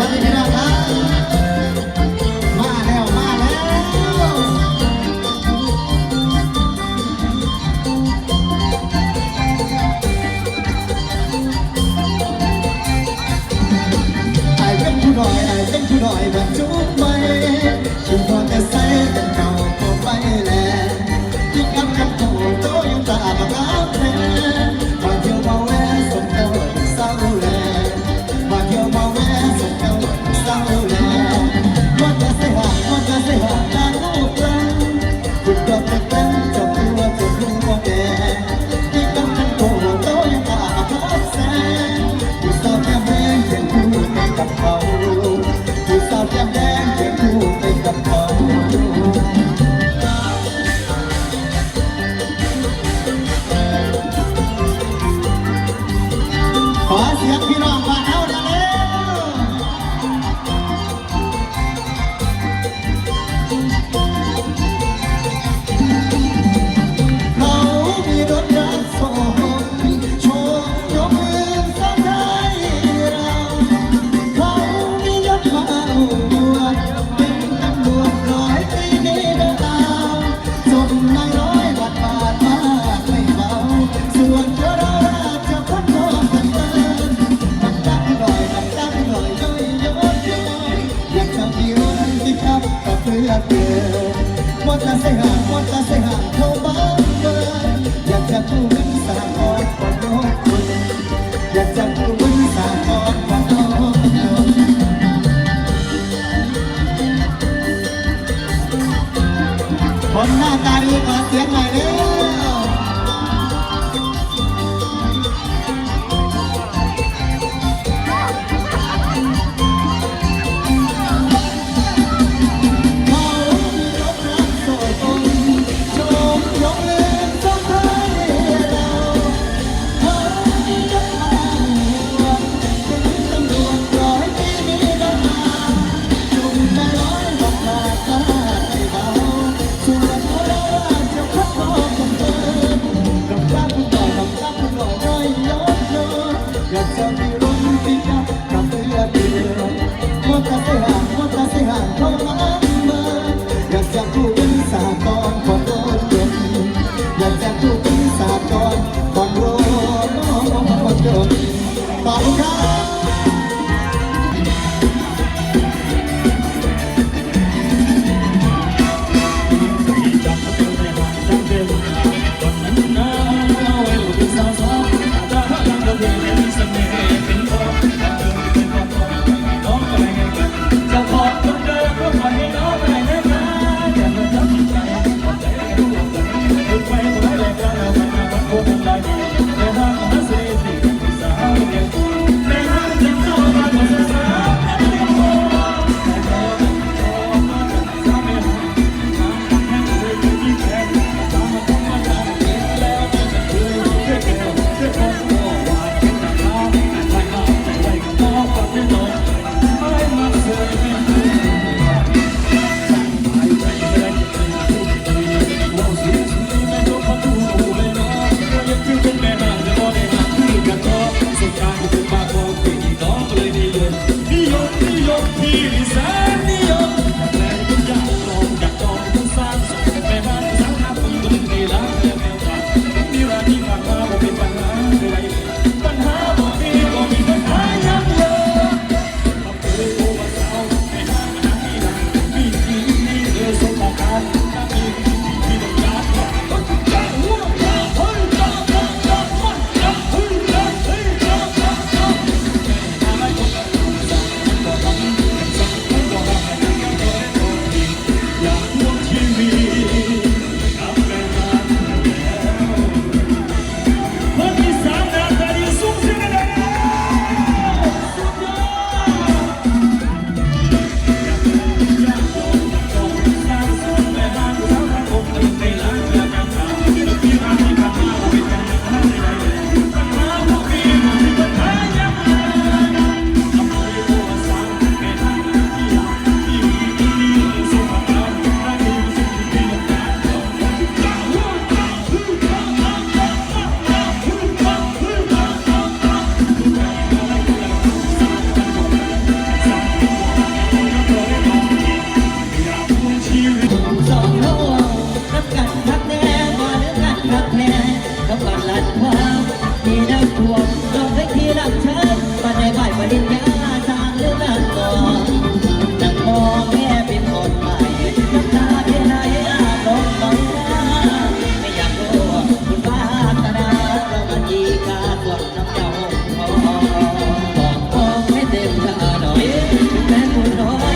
บัดแพงสวัสดี มอเตอร์ไซค์หามอเตอร์ไซค์หาเขาบ้านเมืออยากจะกู้เงินสามออนกว่าน้องคนอยากจะกู้เงินสามออนกว่าน้องคนหน้าตาดีขอเสียงหน่ยเด้อ ขอบคุณครับ ง